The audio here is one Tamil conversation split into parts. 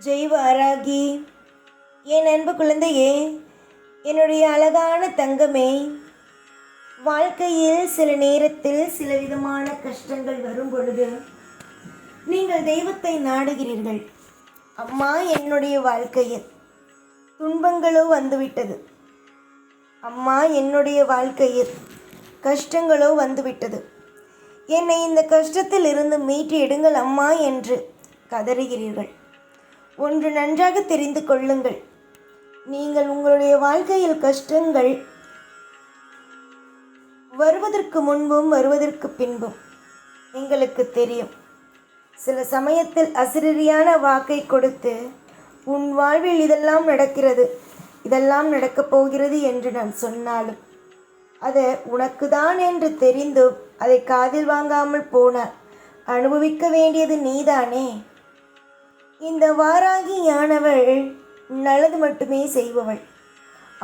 ஜெய் வாராகி என் அன்பு குழந்தையே என்னுடைய அழகான தங்கமே வாழ்க்கையில் சில நேரத்தில் சில விதமான கஷ்டங்கள் வரும் பொழுது நீங்கள் தெய்வத்தை நாடுகிறீர்கள். அம்மா என்னுடைய வாழ்க்கையில் துன்பங்களோ வந்துவிட்டது. அம்மா என்னுடைய வாழ்க்கையில் கஷ்டங்களோ வந்துவிட்டது. என்னை இந்த கஷ்டத்தில் இருந்து மீட்டு எடுங்கள் அம்மா என்று கதறுகிறீர்கள். ஒன்று நன்றாக தெரிந்து கொள்ளுங்கள். நீங்கள் உங்களுடைய வாழ்க்கையில் கஷ்டங்கள் வருவதற்கு முன்பும் வருவதற்கு பின்பும் எங்களுக்கு தெரியும். சில சமயத்தில் அசிரியான வாக்கை கொடுத்து உன் வாழ்வில் இதெல்லாம் நடக்கிறது இதெல்லாம் நடக்கப் போகிறது என்று நான் சொன்னாலும் அது உனக்குதான் என்று தெரிந்தும் அதை காதில் வாங்காமல் போனார் அனுபவிக்க வேண்டியது நீதானே? இந்த வாராகியானவள் நல்லது மட்டுமே செய்பவள்.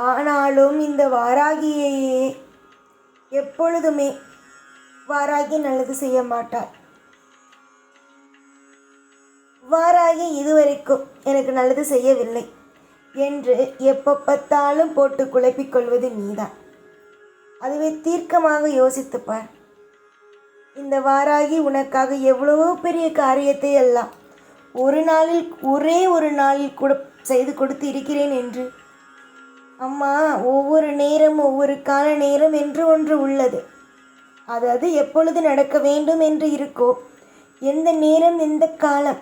ஆனாலும் இந்த வாராகியையே எப்பொழுதுமே வாராகி நல்லது செய்ய மாட்டாள். வாராகி இதுவரைக்கும் எனக்கு நல்லது செய்யவில்லை என்று எப்போ பார்த்தாலும் போட்டு குழப்பிக் கொள்வது நீதான். அதுவே தீர்க்கமாக யோசித்துப்பார். இந்த வாராகி உனக்காக எவ்வளவோ பெரிய காரியத்தை எல்லாம் ஒரு நாளில் ஒரே ஒரு நாளில் கூட செய்து கொடுத்து இருக்கிறேன் என்று. அம்மா ஒவ்வொரு நேரம் ஒவ்வொரு கால நேரம் என்று ஒன்று உள்ளது. அது அது எப்பொழுது நடக்க வேண்டும் என்று இருக்கோ எந்த நேரம் எந்த காலம்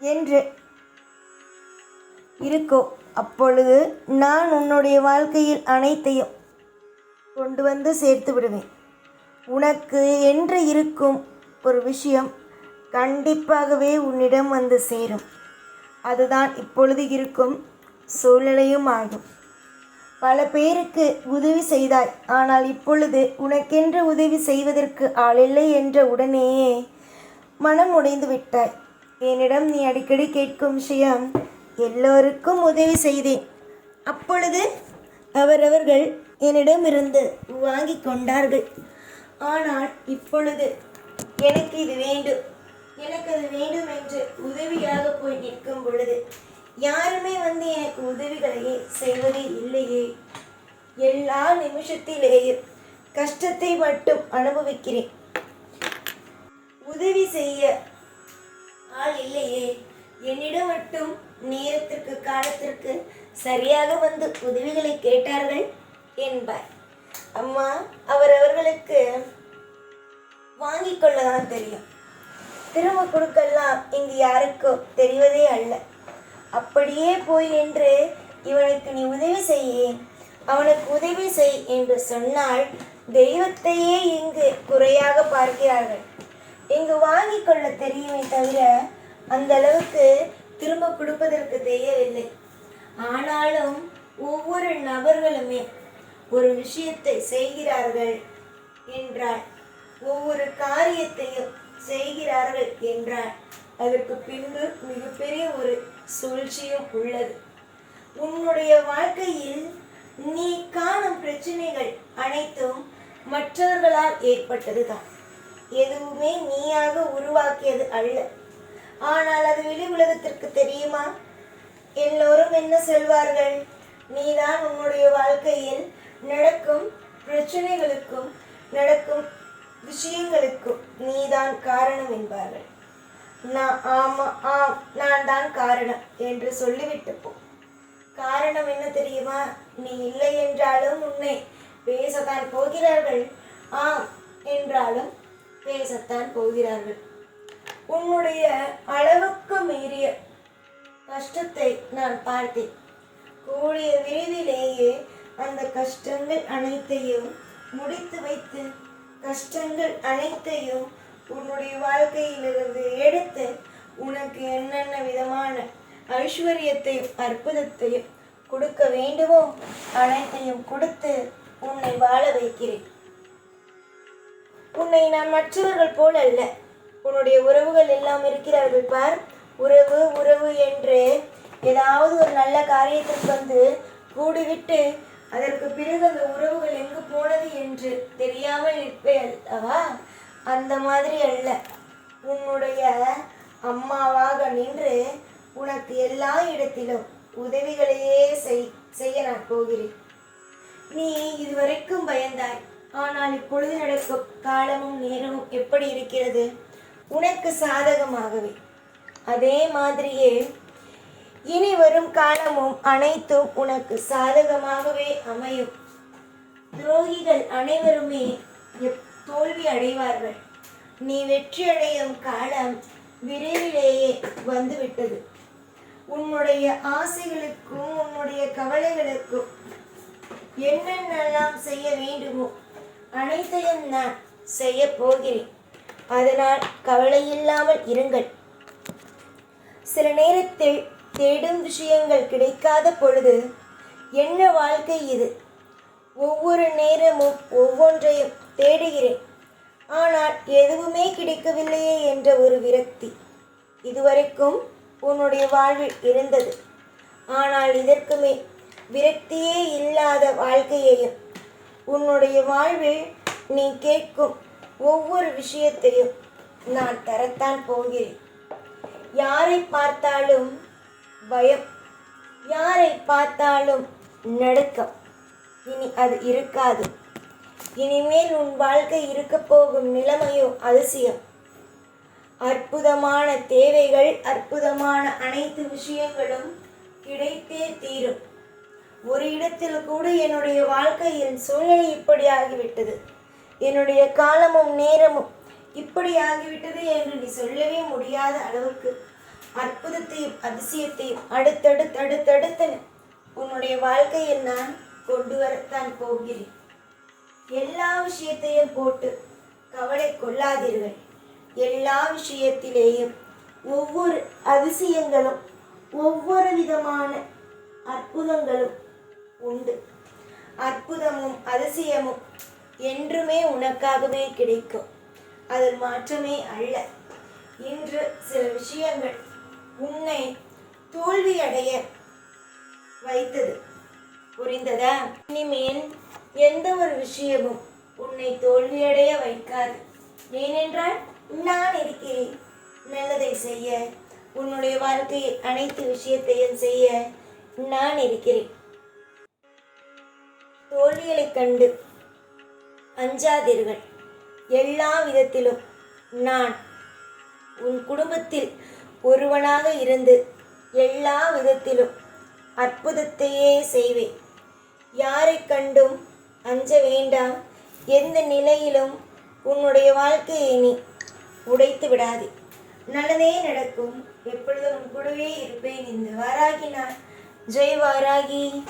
என்று இருக்கோ அப்பொழுது நான் உன்னுடைய வாழ்க்கையில் அனைத்தையும் கொண்டு வந்து சேர்த்து விடுவேன். உனக்கு என்று இருக்கும் ஒரு விஷயம் கண்டிப்பாகவே உன்னிடம் வந்து சேரும். அதுதான் இப்பொழுது இருக்கும் சூழ்நிலையும் ஆகும். பல பேருக்கு உதவி செய்தாய். ஆனால் இப்பொழுது உனக்கென்று உதவி செய்வதற்கு ஆளில்லை என்ற உடனேயே மனம் உடைந்து விட்டாய். என்னிடம் நீ அடிக்கடி கேட்கும் விஷயம் எல்லோருக்கும் உதவி செய்தேன். அப்பொழுது அவரவர்கள் என்னிடமிருந்து வாங்கி கொண்டார்கள். ஆனால் இப்பொழுது எனக்கு இது வேண்டும். எனக்கு அது வேண்டும் என்று உதவியாக போய் நிற்கும் பொழுது யாருமே வந்து எனக்கு உதவிகளையே செய்வதே இல்லையே. எல்லா நிமிஷத்திலேயும் கஷ்டத்தை மட்டும் அனுபவிக்கிறேன். உதவி செய்ய ஆள் இல்லையே. என்னிடம் மட்டும் நேரத்திற்கு காலத்திற்கு சரியாக வந்து உதவிகளை கேட்டார்கள் என்பார். அம்மா அவர் அவர்களுக்கு வாங்கிக் கொள்ளதான் தெரியும். திரும்ப கொடுக்கலாம். இங்கு யாருக்கோ தெரிவதே அல்ல. அப்படியே போய் நின்று இவனுக்கு நீ உதவி செய்யே. அவனுக்கு உதவி செய் என்று சொன்னால் தெய்வத்தையே இங்கு குறையாக பார்க்கிறார்கள். இங்கு வாங்கி கொள்ள தெரியுமே தவிர அந்த அளவுக்கு திரும்ப கொடுப்பதற்கு தெரியவில்லை ஆனாலும் ஒவ்வொரு நபர்களுமே ஒரு விஷயத்தை செய்கிறார்கள் என்றால் ஒவ்வொரு காரியத்தையும் செய்கிறார்கள் என்றார். அதற்கு பின்பு மிகப்பெரிய ஒரு சூழ்ச்சியும் உள்ளது. உன்னுடைய வாழ்க்கையில் நீ காணும் பிரச்சனைகள் அனைத்தும் மற்றவர்களால் ஏற்பட்டதுதான். எதுவுமே நீயாக உருவாக்கியது அல்ல. ஆனால் அது வெளி உலகத்திற்கு தெரியுமா? எல்லோரும் என்ன சொல்வார்கள்? நீதான் உன்னுடைய வாழ்க்கையில் நடக்கும் பிரச்சனைகளுக்கும் நடக்கும் விஷயங்களுக்கும் நீதான் காரணம் என்பார்கள். நான் ஆமா ஆம் நான் தான் காரணம் என்று சொல்லிவிட்டு போ. காரணம் என்ன தெரியுமா? நீ இல்லை என்றாலும் உன்னை பேசத்தான் போகிறார்கள். ஆம் என்றாலும் பேசத்தான் போகிறார்கள். உன்னுடைய அளவுக்கு மீறிய கஷ்டத்தை நான் பார்த்தேன். கூடிய விரைவிலேயே அந்த கஷ்டங்கள் அனைத்தையும் முடித்து வைத்து கஷ்டங்கள் அனைத்தையும் உன்னுடைய வாழ்க்கையிலிருந்து எடுத்து உனக்கு என்னென்ன விதமான ஐஸ்வர்யத்தையும் அற்புதத்தையும் கொடுக்க வேண்டுமோ அனைத்தையும் கொடுத்து உன்னை வாழ வைக்கிறேன். உன்னை நான் மற்றவர்கள் போல் அல்ல. உன்னுடைய உறவுகள் எல்லாம் இருக்கிறார்கள் பார். உறவு உறவு என்று ஏதாவது ஒரு நல்ல காரியத்திற்கு வந்து கூடிவிட்டு அதற்கு பிறகு அந்த உறவுகள் எங்கு போனது என்று தெரியாமல் இருப்பே அல்லவா? அந்த மாதிரி அல்ல. உன்னுடைய அம்மாவாக நின்று உனக்கு எல்லா இடத்திலும் உதவிகளையே செய் செய்ய நான் போகிறேன். நீ இதுவரைக்கும் பயந்தாய். ஆனால் இப்பொழுது நடக்கும் காலமும் நேரமும் எப்படி இருக்கிறது? உனக்கு சாதகமாகவே. அதே மாதிரியே இனி வரும் காலமும் அனைத்தும் உனக்கு சாதகமாகவே அமையும். துரோகிகள் அனைவருமே தோல்வி அடைவார்கள். நீ வெற்றி அடையும் காலம் விரைவிலேயே வந்துவிட்டது. உன்னுடைய ஆசைகளுக்கும் உன்னுடைய கவலைகளுக்கும் என்னென்னலாம் செய்ய வேண்டுமோ அனைத்தையும் நான் செய்ய போகிறேன். அதனால் கவலை இல்லாமல் இருங்கள். சில நேரத்தில் தேடும் விஷயங்கள் கிடைக்காத பொழுது என்ன வாழ்க்கை இது? ஒவ்வொரு நேரமும் ஒவ்வொன்றையும் தேடுகிறேன். ஆனால் எதுவுமே கிடைக்கவில்லையே என்ற ஒரு விரக்தி இதுவரைக்கும் உன்னுடைய வாழ்வில் இருந்தது. ஆனால் இதற்குமே விரக்தியே இல்லாத வாழ்க்கையையும் உன்னுடைய வாழ்வில் நீ கேட்கும் ஒவ்வொரு விஷயத்தையும் நான் தரத்தான் போகிறேன். யாரை பார்த்தாலும் பயம். யாரை பார்த்தாலும் நடுக்கம். இனி அது இருக்காது. இனிமேல் உன் வாழ்க்கை இருக்கப் போகும் நிலைமையோ அதிசயம். அற்புதமான தேவைகள் அற்புதமான அனைத்து விஷயங்களும் கிடைத்தே தீரும். ஒரு இடத்தில் கூட என்னுடைய வாழ்க்கையின் சூழ்நிலை இப்படி ஆகிவிட்டது. என்னுடைய காலமும் நேரமும் இப்படி ஆகிவிட்டது என்று நீ சொல்லவே முடியாத அளவுக்கு அற்புதத்தையும் அதிசயத்தையும் அடுத்தடுத்து அடுத்தடுத்து உன்னுடைய வாழ்க்கையில் நான் கொண்டு வரத்தான் போகிறேன். எல்லா விஷயத்தையும் போட்டு கவலை கொள்ளாதீர்கள். எல்லா விஷயத்திலேயும் ஒவ்வொரு அதிசயங்களும் ஒவ்வொரு விதமான அற்புதங்களும் உண்டு. அற்புதமும் அதிசயமும் என்றுமே உனக்காகவே கிடைக்கும். அதில் மாற்றமே அல்ல. இன்று சில விஷயங்கள் உன்னை தோல்வியடைய வைத்தது. புரிந்ததா? இனிமேல் எந்த ஒரு விஷயமும் உன்னை தோல்வியடைய வைக்காது. ஏனென்றால் நான் இருக்கிறேன். நல்லதை செய்ய உன்னுடைய வாழ்க்கையில் அனைத்து விஷயத்தையும் செய்ய நான் இருக்கிறேன். தோல்விகளைக் கண்டு அஞ்சாதீர்கள். எல்லா விதத்திலும் நான் உன் குடும்பத்தில் ஒருவனாக இருந்து எல்லா விதத்திலும் அற்புதத்தையே செய்வேன். யாரை கண்டும் அஞ்ச வேண்டாம். எந்த நிலையிலும் உன்னுடைய வாழ்க்கையை நீ உடைத்து விடாதே. நல்லதே நடக்கும். எப்பொழுதும் கூடவே இருப்பேன். இந்த வாராகி நான். ஜெய் வாராகி.